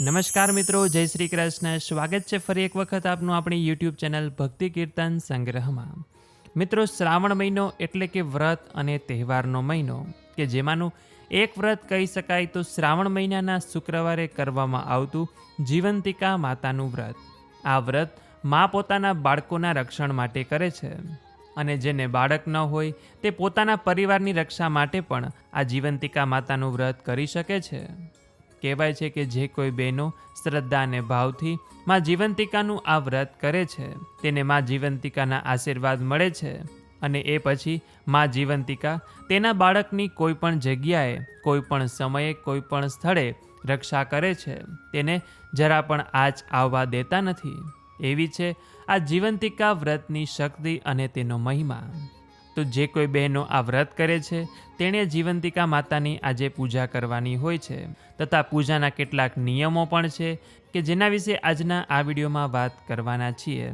નમસ્કાર મિત્રો, જય શ્રી કૃષ્ણ. સ્વાગત છે ફરી એક વખત આપનું આપણી યુટ્યુબ ચેનલ ભક્તિ કીર્તન સંગ્રહમાં. મિત્રો, શ્રાવણ મહિનો એટલે કે વ્રત અને તહેવારનો મહિનો, કે જેમાંનું એક વ્રત કહી શકાય તો શ્રાવણ મહિનાના શુક્રવારે કરવામાં આવતું જીવંતિકા માતાનું વ્રત. આ વ્રત મા પોતાના બાળકોના રક્ષણ માટે કરે છે. અને જેને બાળક ન હોય, તે પોતાના પરિવારની રક્ષા માટે પણ આ જીવંતિકા માતાનું વ્રત કરી શકે છે. કહેવાય છે કે જે કોઈ બહેનો શ્રદ્ધા અને ભાવથી માં જીવંતિકાનું આ વ્રત કરે છે, તેને માં જીવંતિકાના આશીર્વાદ મળે છે અને એ પછી માં જીવંતિકા તેના બાળકની કોઈ પણ જગ્યાએ, કોઈ પણ સમયે, કોઈ પણ સ્થળે રક્ષા કરે છે, તેને જરા પણ આજ આવવા દેતા નથી. એવી છે આ જીવંતિકા વ્રતની શક્તિ અને તેનો મહિમા. તો જે કોઈ બહેનો આ વ્રત કરે છે, તેણે જીવંતિકા માતાની આજે પૂજા કરવાની હોય છે. તથા પૂજાના કેટલાક નિયમો પણ છે કે જેના વિશે આજના આ વિડીયોમાં વાત કરવાના છીએ.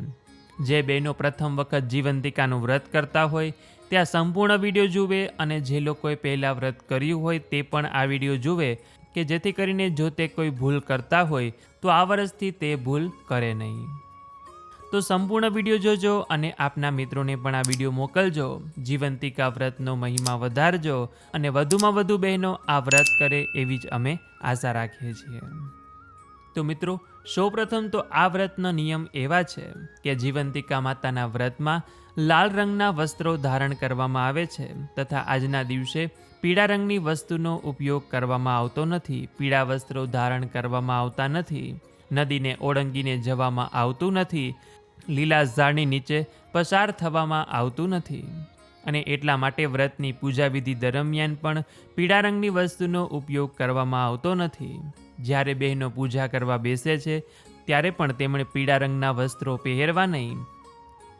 જે બહેનો પ્રથમ વખત જીવંતિકાનું વ્રત કરતા હોય, ત્યાં સંપૂર્ણ વીડિયો જુએ અને જે લોકોએ પહેલાં વ્રત કર્યું હોય તે પણ આ વીડિયો જુએ કે જેથી કરીને જો તે કોઈ ભૂલ કરતા હોય, તો આ વર્ષથી તે ભૂલ કરે નહીં. તો સંપૂર્ણ વીડિયો જોજો અને આપના મિત્રોને પણ આ વીડિયો મોકલજો. જીવંતિકા વ્રતનો મહિમા વધારજો અને વધુમાં વધુ બહેનો આ વ્રત કરે એવી જ અમે આશા રાખીએ છીએ. તો મિત્રો, સૌપ્રથમ તો આ વ્રતનો નિયમ એવા છે કે જીવંતિકા માતાના વ્રતમાં લાલ રંગના વસ્ત્રો ધારણ કરવામાં આવે છે તથા આજના દિવસે પીળા રંગની વસ્તુનો ઉપયોગ કરવામાં આવતો નથી, પીળા વસ્ત્રો ધારણ કરવામાં આવતા નથી, નદીને ઓળંગીને જવામાં આવતું નથી લીલા ઝાડની નીચે પસાર થવામાં આવતું નથી. અને એટલા માટે વ્રતની પૂજા વિધિ દરમિયાન પણ પીળા રંગની વસ્તુનો ઉપયોગ કરવામાં આવતો નથી. જ્યારે બહેનો પૂજા કરવા બેસે છે, ત્યારે પણ તેમણે પીળા રંગના વસ્ત્રો પહેરવા નહીં.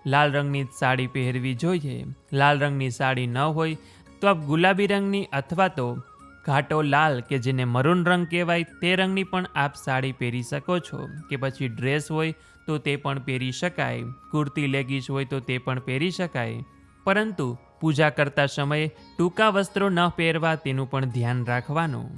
લાલ રંગની સાડી પહેરવી જોઈએ. લાલ રંગની સાડી ન હોય તો આપ ગુલાબી રંગની અથવા તો ઘાટો લાલ કે જેને મરૂન રંગ કહેવાય, તે રંગની પણ આપ સાડી પહેરી શકો છો. કે પછી ડ્રેસ હોય તો તે પણ પહેરી શકાય. કુર્તી, લેગીસ હોય તો તે પણ પહેરી શકાય. પરંતુ પૂજા કરતા સમયે ટૂંકા વસ્ત્રો ન પહેરવા તેનું પણ ધ્યાન રાખવાનું.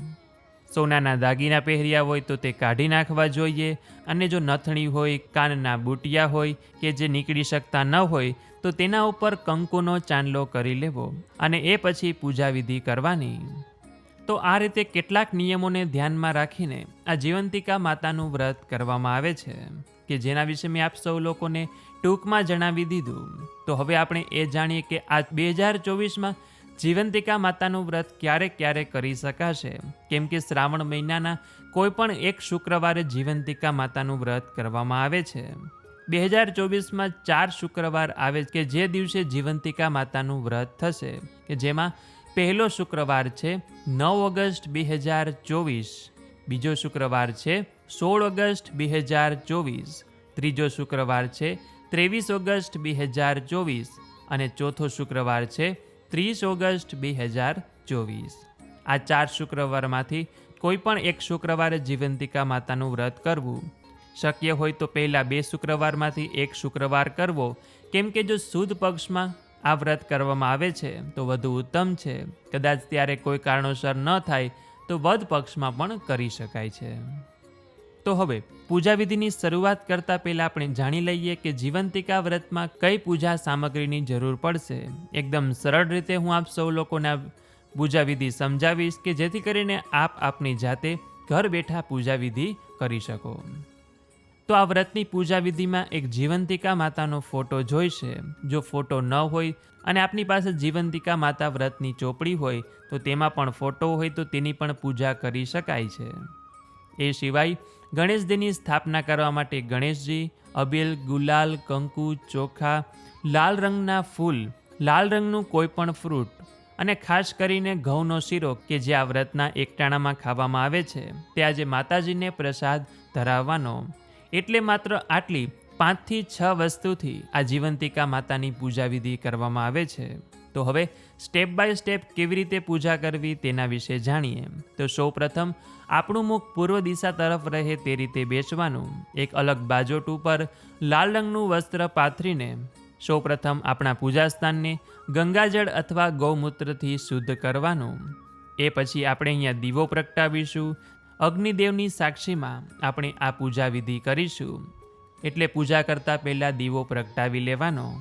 સોનાના દાગીના પહેર્યા હોય તો તે કાઢી નાખવા જોઈએ અને જો નથણી હોય, કાનના બુટિયા હોય કે જે નીકળી શકતા ન હોય, તો તેના ઉપર કંકુનો ચાંદલો કરી લેવો અને એ પછી પૂજા વિધિ કરવાની. તો આ રીતે કેટલાક નિયમોને ધ્યાનમાં રાખીને આ જીવંતિકા માતાનું વ્રત કરવામાં આવે છે, કે જેના વિશે મેં આપ સૌ લોકોને ટૂંકમાં જણાવી દીધું. તો હવે આપણે એ જાણીએ કે આ બે હજાર ચોવીસમાં જીવંતિકા માતાનું વ્રત ક્યારે ક્યારે કરી શકાશે? કેમ કે શ્રાવણ મહિનાના કોઈ પણ એક શુક્રવારે જીવંતિકા માતાનું વ્રત કરવામાં આવે છે. બે હજાર ચોવીસમાં ચાર શુક્રવાર આવે કે જે દિવસે જીવંતિકા માતાનું વ્રત થશે, કે જેમાં પહેલો શુક્રવાર છે નવ ઓગસ્ટ બે હજાર ચોવીસ. બીજો શુક્રવાર છે સોળ ઓગસ્ટ બે હજાર ચોવીસ. ત્રીજો શુક્રવાર છે ત્રેવીસ ઓગસ્ટ બે હજાર ચોવીસ. અને ચોથો શુક્રવાર છે ત્રીસ ઓગસ્ટ બે હજાર ચોવીસ. આ ચાર શુક્રવારમાંથી કોઈ પણ એક શુક્રવારે જીવંતિકા માતાનું વ્રત કરવું. શક્ય હોય તો પહેલાં બે શુક્રવારમાંથી એક શુક્રવાર કરવો. કેમ કે જો સુદ પક્ષમાં આ વ્રત કરવામાં આવે છે, તો વધુ ઉત્તમ છે. કદાચ ત્યારે કોઈ કારણોસર ન થાય, તો વધ પક્ષમાં પણ કરી શકાય છે. તો હવે પૂજા વિધિની શરૂઆત કરતાં પહેલાં આપણે જાણી લઈએ કે જીવંતિકા વ્રતમાં કઈ પૂજા સામગ્રીની જરૂર પડશે. એકદમ સરળ રીતે હું આપ સૌ લોકોને પૂજા વિધિ સમજાવીશ કે જેથી કરીને આપ આપની જાતે ઘર બેઠા પૂજા વિધિ કરી શકો. તો આ વ્રતની પૂજા વિધિમાં એક જીવંતિકા માતાનો ફોટો જોઈશે. જો ફોટો ન હોય અને આપની પાસે જીવંતિકા માતા વ્રતની ચોપડી હોય, તો તેમાં પણ ફોટો હોય તો તેની પણ પૂજા કરી શકાય છે. એ સિવાય, ગણેશજીની સ્થાપના કરવા માટે ગણેશજી, અબીલ, ગુલાલ, કંકુ, ચોખા, લાલ રંગના ફૂલ, લાલ રંગનું કોઈ પણ ફ્રૂટ અને ખાસ કરીને ઘઉંનો શીરો કે જે આ વ્રતના એકટાણામાં ખાવામાં આવે છે, તે આજે માતાજીને પ્રસાદ ધરાવવાનો. એટલે માત્ર આટલી પાંચથી છ વસ્તુથી આ જીવંતિકા માતાની પૂજા વિધિ કરવામાં આવે છે. તો હવે સ્ટેપ બાય સ્ટેપ કેવી રીતે પૂજા કરવી તેના વિશે જાણીએ. તો સૌ પ્રથમ આપણું મુખ પૂર્વ દિશા તરફ રહે તે રીતે બેસવાનું. એક અલગ બાજોટ ઉપર લાલ રંગનું વસ્ત્ર પાથરીને સૌપ્રથમ આપણા પૂજા સ્થાનને ગંગાજળ અથવા ગૌમૂત્રથી શુદ્ધ કરવાનું. એ પછી આપણે અહીંયા દીવો પ્રગટાવીશું અગ્નિદેવની સાક્ષીમાં આપણે આ પૂજા વિધિ કરીશું. એટલે પૂજા કરતાં પહેલાં દીવો પ્રગટાવી લેવાનો.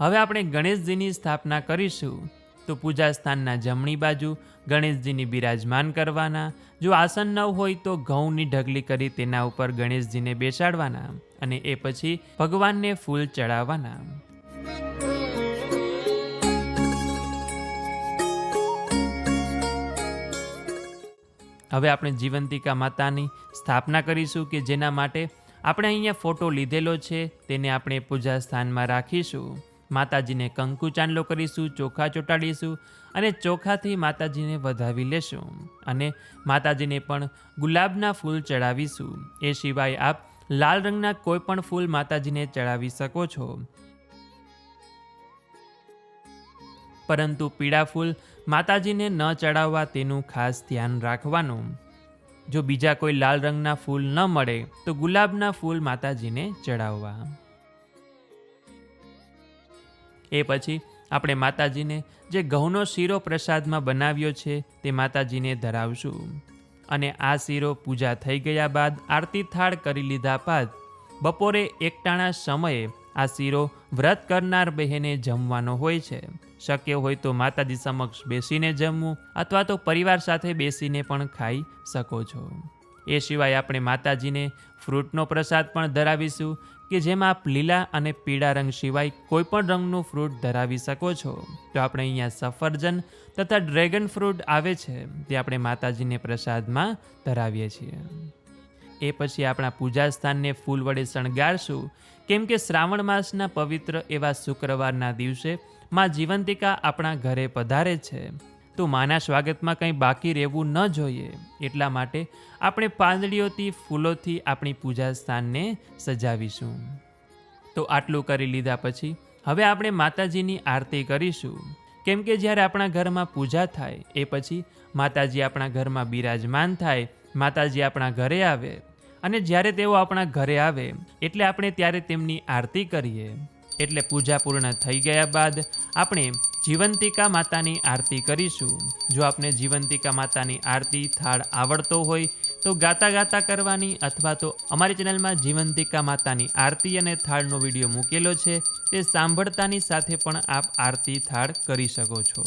હવે આપણે ગણેશજીની સ્થાપના કરીશું. તો પૂજા સ્થાનના જમણી બાજુ ગણેશજીની બિરાજમાન કરવાના. જો આસન ન હોય તો ઘઉંની ઢગલી કરી તેના ઉપર ગણેશજીને બેસાડવાના અને એ પછી ભગવાનને ફૂલ ચડાવવાના. હવે આપણે જીવંતિકા માતાની સ્થાપના કરીશું કે જેના માટે આપણે અહીંયા ફોટો લીધેલો છે, તેને આપણે પૂજા સ્થાનમાં રાખીશું. માતાજીને કંકુ ચાંદલો કરીશું, ચોખા ચોંટાડીશું અને ચોખાથી માતાજીને વધાવી લેશું અને માતાજીને પણ ગુલાબના ફૂલ ચડાવીશું. એ સિવાય આપ લાલ રંગના કોઈ પણ ફૂલ માતાજીને ચડાવી શકો છો. પરંતુ પીળા ફૂલ માતાજીને ન ચડાવવા તેનું ખાસ ધ્યાન રાખવાનું. જો બીજા કોઈ લાલ રંગના ફૂલ ન મળે, તો ગુલાબના ફૂલ માતાજીને ચડાવવા. એ પછી આપણે માતાજીને જે ઘઉંનો શીરો પ્રસાદમાં બનાવ્યો છે, તે માતાજીને ધરાવશું. અને આ શીરો પૂજા થઈ ગયા બાદ આરતી થાળ કરી લીધા બાદ બપોરે એકટાણા સમયે આ શીરો વ્રત કરનાર બહેને જમવાનો હોય છે. શક્ય હોય તો માતાજી સમક્ષ બેસીને જમવું અથવા તો પરિવાર સાથે બેસીને પણ ખાઈ શકો છો. એ સિવાય આપણે માતાજીને ફ્રૂટનો પ્રસાદ પણ ધરાવીશું કે જેમાં આપ લીલા અને પીળા રંગ સિવાય કોઈપણ રંગનું ફ્રૂટ ધરાવી શકો છો. તો આપણે અહીંયા સફરજન તથા ડ્રેગન ફ્રૂટ આવે છે, તે આપણે માતાજીને પ્રસાદમાં ધરાવીએ છીએ. એ પછી આપણા પૂજા સ્થાનને ફૂલ વડે શણગારશું કેમ કે શ્રાવણ માસના પવિત્ર એવા શુક્રવારના દિવસે માં જીવંતિકા આપણા ઘરે પધારે છે. તો માના સ્વાગતમાં કંઈ બાકી રહેવું ન જોઈએ, એટલા માટે આપણે પાંદડીઓથી, ફૂલોથી આપણી પૂજા સ્થાનને સજાવીશું. તો આટલું કરી લીધા પછી હવે આપણે માતાજીની આરતી કરીશું. કેમ કે જ્યારે આપણા ઘરમાં પૂજા થાય, એ પછી માતાજી આપણા ઘરમાં બિરાજમાન થાય, માતાજી આપણા ઘરે આવે અને જ્યારે તેઓ આપણા ઘરે આવે, એટલે આપણે ત્યારે તેમની આરતી કરીએ. એટલે પૂજા પૂર્ણ થઈ ગયા બાદ આપણે જીવંતિકા માતાની આરતી કરીશું. જો આપણે જીવંતિકા માતાની આરતી થાળ આવડતો હોય, તો ગાતા ગાતા કરવાની અથવા તો અમારી ચેનલમાં જીવંતિકા માતાની આરતી અને થાળનો વીડિયો મૂકેલો છે, તે સાંભળતાની સાથે પણ આપ આરતી થાળ કરી શકો છો.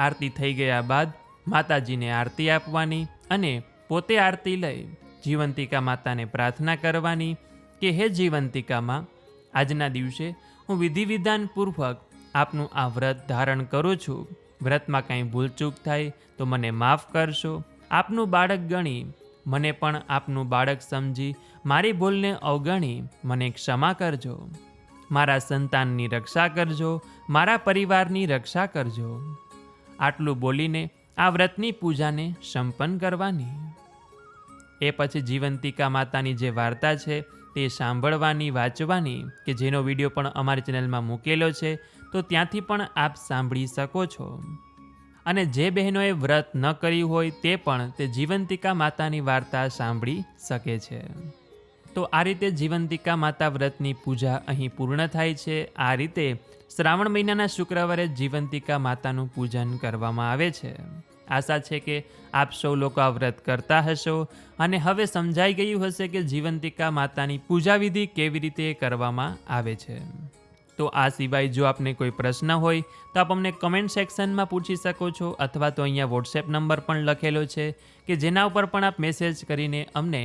આરતી થઈ ગયા બાદ માતાજીને આરતી આપવાની અને પોતે આરતી લઈ જીવંતિકા માતાને પ્રાર્થના કરવાની કે હે જીવંતિકામાં, આજના દિવસે હું વિધિ વિધાનપૂર્વક આપનું આ વ્રત ધારણ કરું છું. વ્રતમાં કાંઈ ભૂલચૂક થાય તો મને માફ કરશો. આપનું બાળક ગણી મને પણ આપનું બાળક સમજી મારી ભૂલને અવગણી મને ક્ષમા કરજો. મારા સંતાનની રક્ષા કરજો, મારા પરિવારની રક્ષા કરજો. આટલું બોલીને આ વ્રતની પૂજાને સંપન્ન કરવાની. એ પછી જીવંતિકા માતાની જે વાર્તા છે તે સાંભળવાની, વાંચવાની કે જેનો વીડિયો પણ અમારી ચેનલમાં મૂકેલો છે, તો ત્યાંથી પણ આપ સાંભળી શકો છો. અને જે બહેનોએ વ્રત ન કર્યું હોય તે પણ તે જીવંતિકા માતાની વાર્તા સાંભળી શકે છે. તો આ રીતે જીવંતિકા માતા વ્રતની પૂજા અહીં પૂર્ણ થાય છે. આ રીતે શ્રાવણ મહિનાના શુક્રવારે જીવંતિકા માતાનું પૂજન કરવામાં આવે છે. આશા છે કે આપ સૌ લોકો આ વ્રત કરતા હશો અને હવે સમજાઈ ગયું હશે કે જીવંતિકા માતાની પૂજા વિધિ કેવી રીતે કરવામાં આવે છે. તો આ સિવાય જો આપને કોઈ પ્રશ્ન હોય, તો આપ અમને કમેન્ટ સેક્શનમાં પૂછી શકો છો અથવા તો અહીંયા વોટ્સએપ નંબર પણ લખેલો છે કે જેના ઉપર પણ આપ મેસેજ કરીને અમને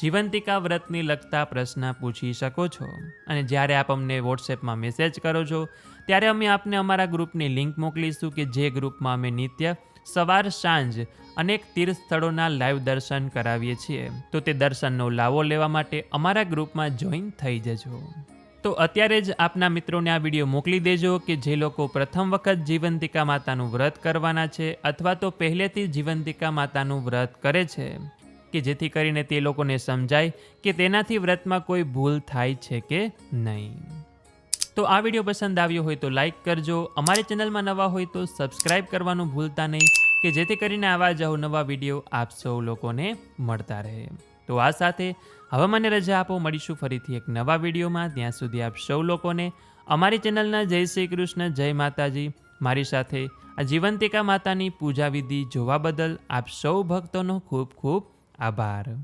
જીવંતિકા વ્રતની લગતા પ્રશ્ન પૂછી શકો છો. અને જ્યારે આપ અમને વોટ્સએપમાં મેસેજ કરો છો, ત્યારે અમે આપને અમારા ગ્રુપની લિંક મોકલીશું કે જે ગ્રુપમાં અમે નિત્ય સવાર સાંજ અનેક તીર્થ સ્થળોના લાઈવ દર્શન કરાવીએ છીએ. તો તે દર્શનનો લાવો લેવા માટે અમારા ગ્રુપમાં જોઈન થઈ જજો. તો અત્યારે જ આપના મિત્રોને આ વીડિયો મોકલી દેજો કે જે લોકો પ્રથમ વખત જીવંતિકા માતાનું વ્રત કરવાના છે અથવા તો પહેલેથી જીવંતિકા માતાનું વ્રત કરે છે. કે જેથી કરીને તે લોકોને સમજાય કે તેનાથી વ્રતમાં કોઈ ભૂલ થાય છે કે નહીં. તો આ વીડિયો પસંદ આવ્યો હોય તો લાઈક કરજો. અમારી ચેનલમાં નવા હોય તો સબસ્ક્રાઈબ કરવાનું ભૂલતા નહીં, કે જેથી કરીને આવા જ નવા વીડિયો આપ સૌ લોકોને મળતા રહે. તો આ સાથે હવે મને રજા આપો. મળીશું ફરીથી એક નવા વિડીયોમાં. ત્યાં સુધી આપ સૌ લોકોને અમારી ચેનલના જય શ્રી કૃષ્ણ, જય માતાજી. મારી સાથે આ જીવંતિકા માતાની પૂજા વિધિ જોવા બદલ આપ સૌ ભક્તોનો ખૂબ ખૂબ Abara.